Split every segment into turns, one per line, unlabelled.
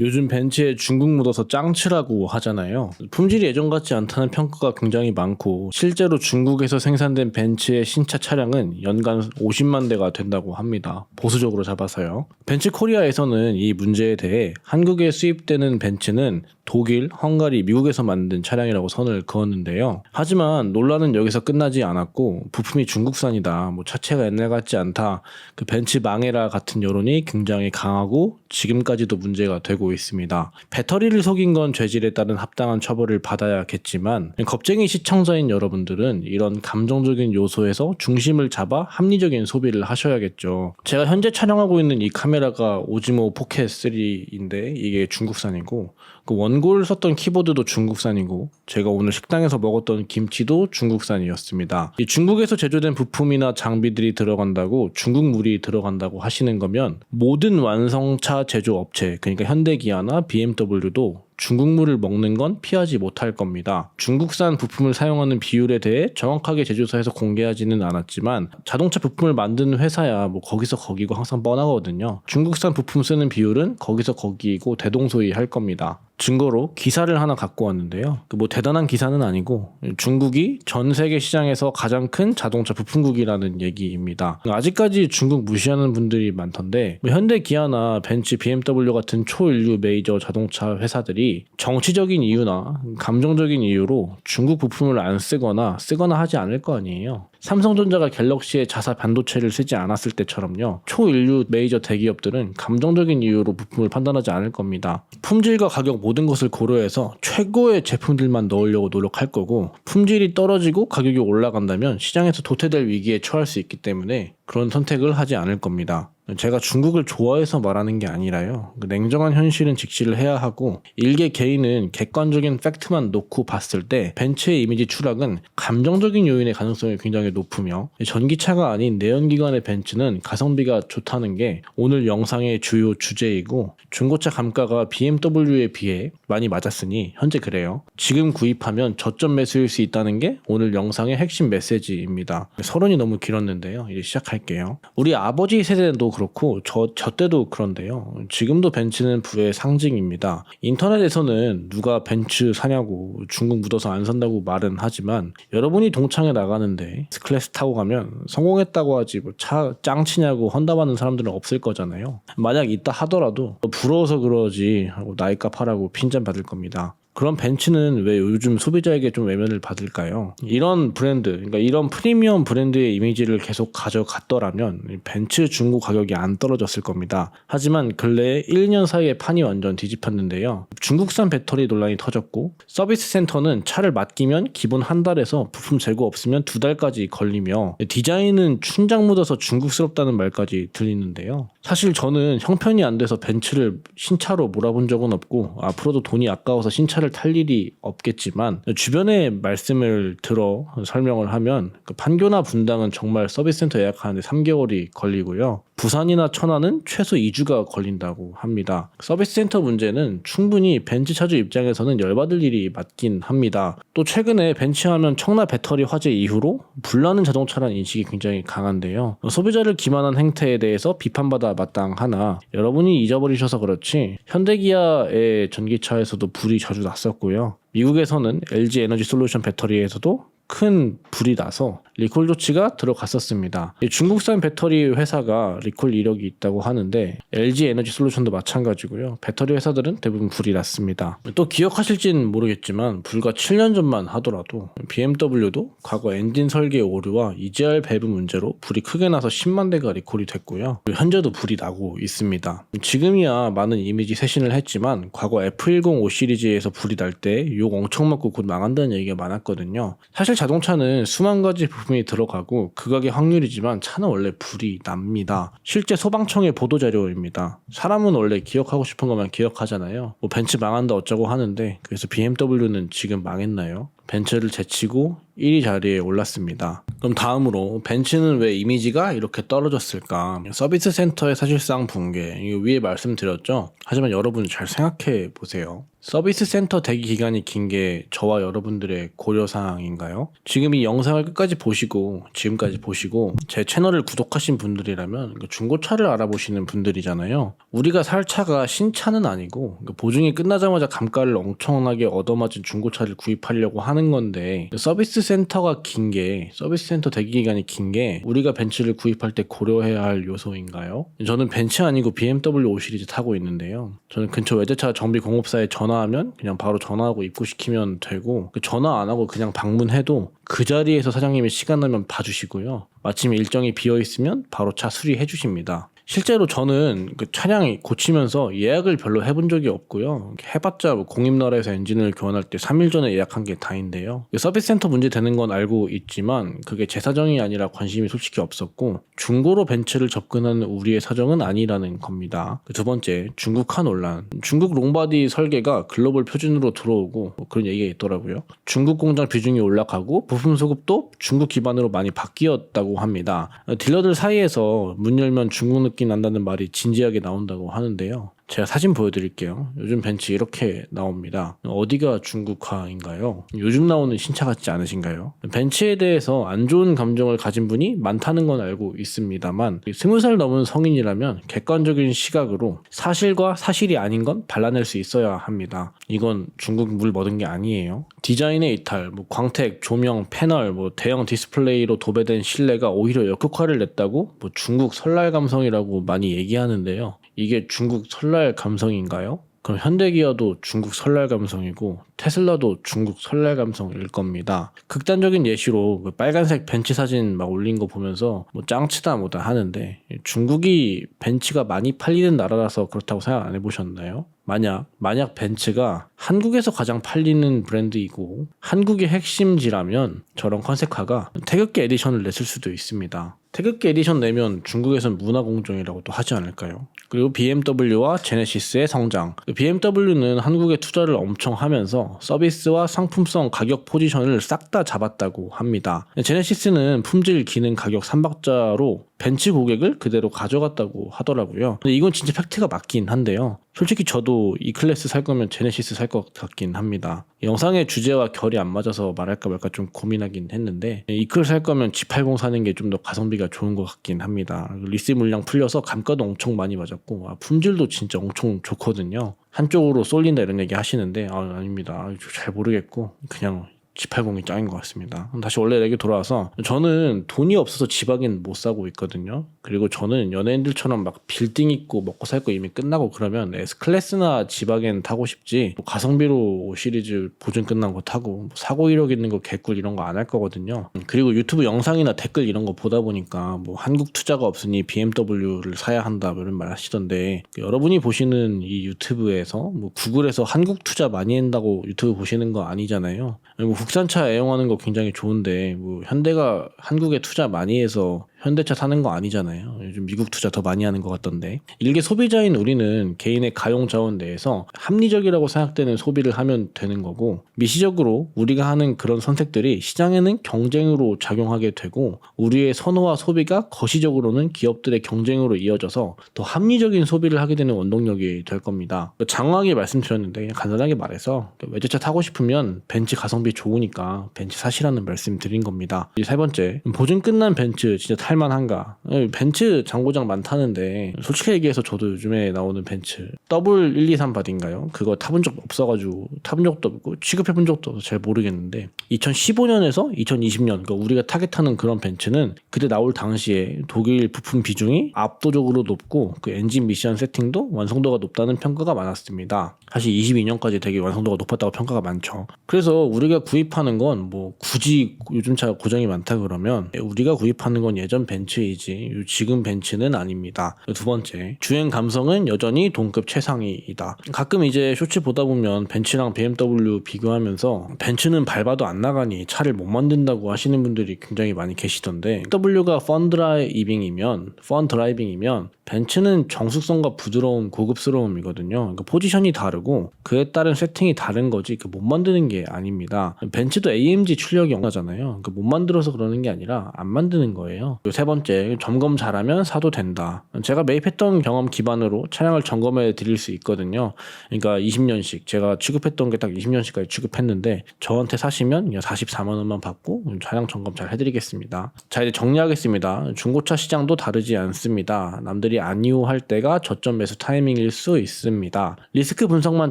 요즘 벤츠에 중국 묻어서 짱치라고 하잖아요. 품질이 예전 같지 않다는 평가가 굉장히 많고 실제로 중국에서 생산된 벤츠의 신차 차량은 연간 50만 대가 된다고 합니다. 보수적으로 잡아서요. 벤츠 코리아에서는 이 문제에 대해 한국에 수입되는 벤츠는 독일, 헝가리, 미국에서 만든 차량이라고 선을 그었는데요. 하지만 논란은 여기서 끝나지 않았고 부품이 중국산이다, 뭐 차체가 옛날 같지 않다, 그 벤츠 망해라 같은 여론이 굉장히 강하고 지금까지도 문제가 되고 있습니다. 배터리를 속인 건 죄질에 따른 합당한 처벌을 받아야겠지만 겁쟁이 시청자인 여러분들은 이런 감정적인 요소에서 중심을 잡아 합리적인 소비를 하셔야겠죠. 제가 현재 촬영하고 있는 이 카메라가 오지모 포켓 3인데 이게 중국산이고 그 원고를 썼던 키보드도 중국산이고 제가 오늘 식당에서 먹었던 김치도 중국산이었습니다. 이 중국에서 제조된 부품이나 장비들이 들어간다고 중국 물이 들어간다고 하시는 거면 모든 완성차 제조 업체 그러니까 현대기아나 BMW도 중국물을 먹는 건 피하지 못할 겁니다. 중국산 부품을 사용하는 비율에 대해 정확하게 제조사에서 공개하지는 않았지만 자동차 부품을 만드는 회사야 뭐 거기서 거기고 항상 뻔하거든요. 중국산 부품 쓰는 비율은 거기서 거기이고 대동소이할 겁니다. 증거로 기사를 하나 갖고 왔는데요. 그뭐 대단한 기사는 아니고 중국이 전 세계 시장에서 가장 큰 자동차 부품국이라는 얘기입니다. 아직까지 중국 무시하는 분들이 많던데 뭐 현대 기아나 벤츠, BMW 같은 초인류 메이저 자동차 회사들이 정치적인 이유나 감정적인 이유로 중국 부품을 안 쓰거나 쓰거나 하지 않을 거 아니에요. 삼성전자가 갤럭시의 자사 반도체를 쓰지 않았을 때처럼요. 초인류 메이저 대기업들은 감정적인 이유로 부품을 판단하지 않을 겁니다. 품질과 가격 모든 것을 고려해서 최고의 제품들만 넣으려고 노력할 거고 품질이 떨어지고 가격이 올라간다면 시장에서 도태될 위기에 처할 수 있기 때문에 그런 선택을 하지 않을 겁니다. 제가 중국을 좋아해서 말하는 게 아니라요. 그 냉정한 현실은 직시를 해야 하고 일개 개인은 객관적인 팩트만 놓고 봤을 때 벤츠의 이미지 추락은 감정적인 요인의 가능성이 굉장히 높으며 전기차가 아닌 내연기관의 벤츠는 가성비가 좋다는 게 오늘 영상의 주요 주제이고 중고차 감가가 BMW에 비해 많이 맞았으니 현재 그래요. 지금 구입하면 저점 매수일 수 있다는 게 오늘 영상의 핵심 메시지입니다. 서론이 너무 길었는데요. 이제 시작할 게요. 우리 아버지 세대도 그렇고 저, 저 때도 그런데요. 지금도 벤츠는 부의 상징입니다. 인터넷에서는 누가 벤츠 사냐고 중국 묻어서 안 산다고 말은 하지만 여러분이 동창회 나가는데 스클래스 타고 가면 성공했다고 하지 뭐 차 짱치냐고 헌담하는 사람들은 없을 거잖아요. 만약 있다 하더라도 부러워서 그러지 하고 나이값 하라고 핀잔 받을 겁니다. 그럼 벤츠는 왜 요즘 소비자에게 좀 외면을 받을까요? 이런 브랜드, 그러니까 이런 프리미엄 브랜드의 이미지를 계속 가져갔더라면 벤츠 중고 가격이 안 떨어졌을 겁니다. 하지만 근래에 1년 사이에 판이 완전 뒤집혔는데요. 중국산 배터리 논란이 터졌고 서비스 센터는 차를 맡기면 기본 한 달에서 부품 재고 없으면 두 달까지 걸리며 디자인은 춘장 묻어서 중국스럽다는 말까지 들리는데요. 사실 저는 형편이 안 돼서 벤츠를 신차로 몰아본 적은 없고 앞으로도 돈이 아까워서 신차를 탈 일이 없겠지만 주변의 말씀을 들어 설명을 하면 그 판교나 분당은 정말 서비스 센터 예약하는데 3개월이 걸리고요. 부산이나 천안은 최소 2주가 걸린다고 합니다. 서비스 센터 문제는 충분히 벤츠 차주 입장에서는 열받을 일이 맞긴 합니다. 또 최근에 벤츠하면 청라 배터리 화재 이후로 불나는 자동차라는 인식이 굉장히 강한데요. 소비자를 기만한 행태에 대해서 비판받아 마땅하나 여러분이 잊어버리셔서 그렇지 현대기아의 전기차에서도 불이 자주 났었고요. 미국에서는 LG 에너지 솔루션 배터리에서도 큰 불이 나서 리콜 조치가 들어갔었습니다. 중국산 배터리 회사가 리콜 이력이 있다고 하는데 LG 에너지 솔루션도 마찬가지고요. 배터리 회사들은 대부분 불이 났습니다. 또 기억하실진 모르겠지만 불과 7년 전만 하더라도 BMW도 과거 엔진 설계 오류와 EGR 밸브 문제로 불이 크게 나서 10만 대가 리콜이 됐고요. 현재도 불이 나고 있습니다. 지금이야 많은 이미지 쇄신을 했지만 과거 F105 시리즈에서 불이 날 때 욕 엄청 먹고 곧 망한다는 얘기가 많았거든요. 사실 자동차는 수만 가지 부품이 들어가고 극악의 확률이지만 차는 원래 불이 납니다. 실제 소방청의 보도 자료입니다. 사람은 원래 기억하고 싶은 것만 기억하잖아요. 뭐 벤츠 망한다 어쩌고 하는데 그래서 BMW는 지금 망했나요? 벤츠를 제치고 1위 자리에 올랐습니다. 그럼 다음으로 벤츠는 왜 이미지가 이렇게 떨어졌을까? 서비스 센터의 사실상 붕괴. 위에 말씀드렸죠. 하지만 여러분 잘 생각해 보세요. 서비스 센터 대기 기간이 긴 게 저와 여러분들의 고려 사항인가요? 지금 이 영상을 끝까지 보시고 지금까지 보시고 제 채널을 구독하신 분들이라면 그 중고차를 알아보시는 분들이잖아요. 우리가 살 차가 신차는 아니고 그 보증이 끝나자마자 감가를 엄청나게 얻어맞은 중고차를 구입하려고 하는 건데 그 서비스 센터가 긴 게 서비스 센터 대기 기간이 긴 게 우리가 벤츠를 구입할 때 고려해야 할 요소인가요? 저는 벤츠 아니고 BMW 5 시리즈 타고 있는데요. 저는 근처 외제차 정비 공업사에 전화 하면 그냥 바로 전화하고 입고시키면 되고 그 전화 안 하고 그냥 방문해도 그 자리에서 사장님이 시간 나면 봐주시고요. 마침 일정이 비어 있으면 바로 차 수리해 주십니다. 실제로 저는 그 차량이 고치면서 예약을 별로 해본 적이 없고요. 해봤자 뭐 공입나라에서 엔진을 교환할 때 3일 전에 예약한 게 다인데요. 서비스 센터 문제 되는 건 알고 있지만 그게 제 사정이 아니라 관심이 솔직히 없었고 중고로 벤츠를 접근하는 우리의 사정은 아니라는 겁니다. 그두 번째 중국화 논란. 중국 롱바디 설계가 글로벌 표준으로 들어오고 뭐 그런 얘기가 있더라고요. 중국 공장 비중이 올라가고 부품 소급도 중국 기반으로 많이 바뀌었다고 합니다. 딜러들 사이에서 문 열면 중국 느낌 난다는 말이 진지하게 나온다고 하는데요. 제가 사진 보여드릴게요. 요즘 벤츠 이렇게 나옵니다. 어디가 중국화인가요? 요즘 나오는 신차 같지 않으신가요? 벤츠에 대해서 안 좋은 감정을 가진 분이 많다는 건 알고 있습니다만 스무 살 넘은 성인이라면 객관적인 시각으로 사실과 사실이 아닌 건 발라낼 수 있어야 합니다. 이건 중국 물 먹은 게 아니에요. 디자인의 이탈, 뭐 광택, 조명, 패널, 뭐 대형 디스플레이로 도배된 실내가 오히려 역효과를 냈다고 뭐 중국 설날 감성이라고 많이 얘기하는데요. 이게 중국 설날 감성인가요? 그럼 현대기아도 중국 설날 감성이고 테슬라도 중국 설날 감성일 겁니다. 극단적인 예시로 그 빨간색 벤츠 사진 막 올린 거 보면서 뭐 짱치다 뭐다 하는데 중국이 벤츠가 많이 팔리는 나라라서 그렇다고 생각 안 해보셨나요? 만약 만약 벤츠가 한국에서 가장 팔리는 브랜드이고 한국의 핵심지라면 저런 컨셉카가 태극기 에디션을 냈을 수도 있습니다. 태극기 에디션 내면 중국에선 문화 공정이라고 또 하지 않을까요? 그리고 BMW와 제네시스의 성장. BMW는 한국에 투자를 엄청 하면서 서비스와 상품성 가격 포지션을 싹 다 잡았다고 합니다. 제네시스는 품질, 기능, 가격 3박자로 벤츠 고객을 그대로 가져갔다고 하더라고요. 근데 이건 진짜 팩트가 맞긴 한데요. 솔직히 저도 이 클래스 살 거면 제네시스 살 것 같긴 합니다. 영상의 주제와 결이 안 맞아서 말할까 말까 좀 고민하긴 했는데 이 클 살 거면 G80 사는 게 좀 더 가성비가 좋은 것 같긴 합니다. 리스 물량 풀려서 감가도 엄청 많이 맞았고 아, 품질도 진짜 엄청 좋거든요. 한쪽으로 쏠린다 이런 얘기 하시는데 아, 아닙니다. 아, 잘 모르겠고 그냥 G80이 짱인 것 같습니다. 다시 원래 얘기 돌아와서 저는 돈이 없어서 지박인 못 사고 있거든요. 그리고 저는 연예인들처럼 막 빌딩 있고 먹고 살 거 이미 끝나고 그러면 S클래스나 지박엔 타고 싶지 뭐 가성비로 5 시리즈 보증 끝난 거 타고 뭐 사고 이력 있는 거 개꿀 이런 거 안 할 거거든요. 그리고 유튜브 영상이나 댓글 이런 거 보다 보니까 뭐 한국 투자가 없으니 BMW를 사야 한다 뭐 이런 말 하시던데 여러분이 보시는 이 유튜브에서 뭐 구글에서 한국 투자 많이 한다고 유튜브 보시는 거 아니잖아요. 뭐 국산차 애용하는 거 굉장히 좋은데 뭐 현대가 한국에 투자 많이 해서 현대차 사는 거 아니잖아요. 요즘 미국 투자 더 많이 하는 것 같던데. 일개 소비자인 우리는 개인의 가용 자원 내에서 합리적이라고 생각되는 소비를 하면 되는 거고 미시적으로 우리가 하는 그런 선택들이 시장에는 경쟁으로 작용하게 되고 우리의 선호와 소비가 거시적으로는 기업들의 경쟁으로 이어져서 더 합리적인 소비를 하게 되는 원동력이 될 겁니다. 장황하게 말씀드렸는데 그냥 간단하게 말해서 외제차 타고 싶으면 벤츠 가성비 좋으니까 벤츠 사시라는 말씀 드린 겁니다. 이세 번째 보증 끝난 벤츠 진짜 탈 할만한가? 예, 벤츠 장고장 많다는데 솔직히 얘기해서 저도 요즘에 나오는 벤츠 더블 123 바디인가요? 그거 타본 적 없어가지고 타본 적도 없고 취급해본 적도 없어서 잘 모르겠는데 2015년에서 2020년 그러니까 우리가 타겟하는 그런 벤츠는 그때 나올 당시에 독일 부품 비중이 압도적으로 높고 그 엔진 미션 세팅도 완성도가 높다는 평가가 많았습니다. 사실 22년까지 되게 완성도가 높았다고 평가가 많죠. 그래서 우리가 구입하는 건 뭐 굳이 요즘 차 고장이 많다 그러면 우리가 구입하는 건 예전 벤츠이지 지금 벤츠는 아닙니다. 두 번째, 주행 감성은 여전히 동급 최상위이다. 가끔 이제 쇼츠 보다 보면 벤츠랑 BMW 비교하면서 벤츠는 밟아도 안 나가니 차를 못 만든다고 하시는 분들이 굉장히 많이 계시던데 W가 펀 드라이빙이면 펀 드라이빙이면 벤츠는 정숙성과 부드러운 고급스러움이거든요. 그러니까 포지션이 다르고 그에 따른 세팅이 다른 거지 그 못 만드는 게 아닙니다. 벤츠도 AMG 출력이 영하잖아요. 그러니까 못 만들어서 그러는 게 아니라 안 만드는 거예요. 세 번째 점검 잘하면 사도 된다. 제가 매입했던 경험 기반으로 차량을 점검해 드릴 수 있거든요. 그러니까 20년씩 제가 취급했던 게 딱 20년씩까지 취급했는데 저한테 사시면 그냥 44만 원만 받고 차량 점검 잘 해드리겠습니다. 자 이제 정리하겠습니다. 중고차 시장도 다르지 않습니다. 남들이 안 이용할 때가 저점 매수 타이밍일 수 있습니다. 리스크 분석만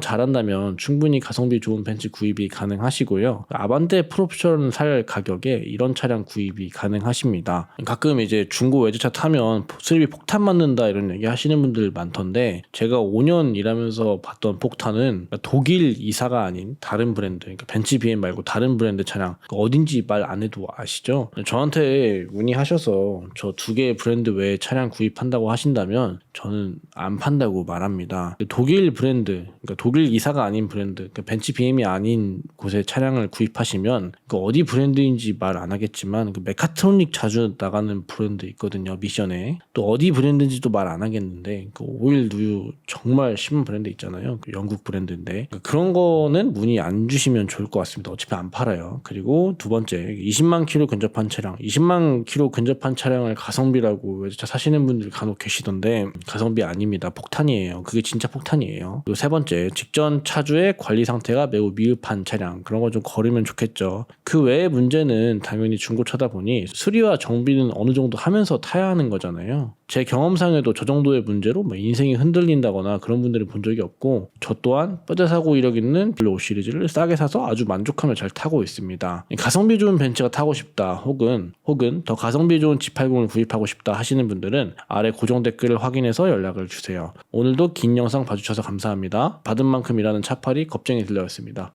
잘한다면 충분히 가성비 좋은 벤츠 구입이 가능하시고요. 아반떼 프로옵션 살 가격에 이런 차량 구입이 가능하십니다. 가끔 이제 중고 외제차 타면 수리비 폭탄 맞는다 이런 얘기 하시는 분들 많던데 제가 5년 일하면서 봤던 폭탄은 독일 이사가 아닌 다른 브랜드, 그러니까 벤츠 BM 말고 다른 브랜드 차량 어딘지 말 안 해도 아시죠? 저한테 문의하셔서 저 두 개의 브랜드 외에 차량 구입한다고 하신다면 저는 안 판다고 말합니다. 독일 브랜드, 그러니까 독일 이사가 아닌 브랜드, 그러니까 벤츠 BM이 아닌 곳에 차량을 구입하시면 그 어디 브랜드인지 말 안 하겠지만 그 메카트로닉 자주 나가는 브랜드 있거든요 미션에. 또 어디 브랜드인지도 말 안 하겠는데 그 오일 누유 정말 심한 브랜드 있잖아요 그 영국 브랜드인데. 그 그런 거는 문의 안 주시면 좋을 것 같습니다. 어차피 안 팔아요. 그리고 두 번째 20만 킬로 근접한 차량. 20만 킬로 근접한 차량을 가성비라고 외제차 사시는 분들 간혹 계시던데 가성비 아닙니다. 폭탄이에요. 그게 진짜 폭탄이에요. 그리고 세 번째 직전 차주의 관리 상태가 매우 미흡한 차량. 그런 거 좀 거르면 좋겠죠. 그 외의 문제는 당연히 중고차다 보니 수리와 정비는 어느 정도 하면서 타야 하는 거잖아요. 제 경험상에도 저 정도의 문제로 뭐 인생이 흔들린다거나 그런 분들을 본 적이 없고 저 또한 뼈대 사고 이력 있는 블루 5 시리즈를 싸게 사서 아주 만족하며 잘 타고 있습니다. 가성비 좋은 벤츠가 타고 싶다 혹은 혹은 더 가성비 좋은 G80을 구입하고 싶다 하시는 분들은 아래 고정 댓글을 확인해서 연락을 주세요. 오늘도 긴 영상 봐주셔서 감사합니다. 받은 만큼 일하는 차팔이 겁쟁이 들려였습니다.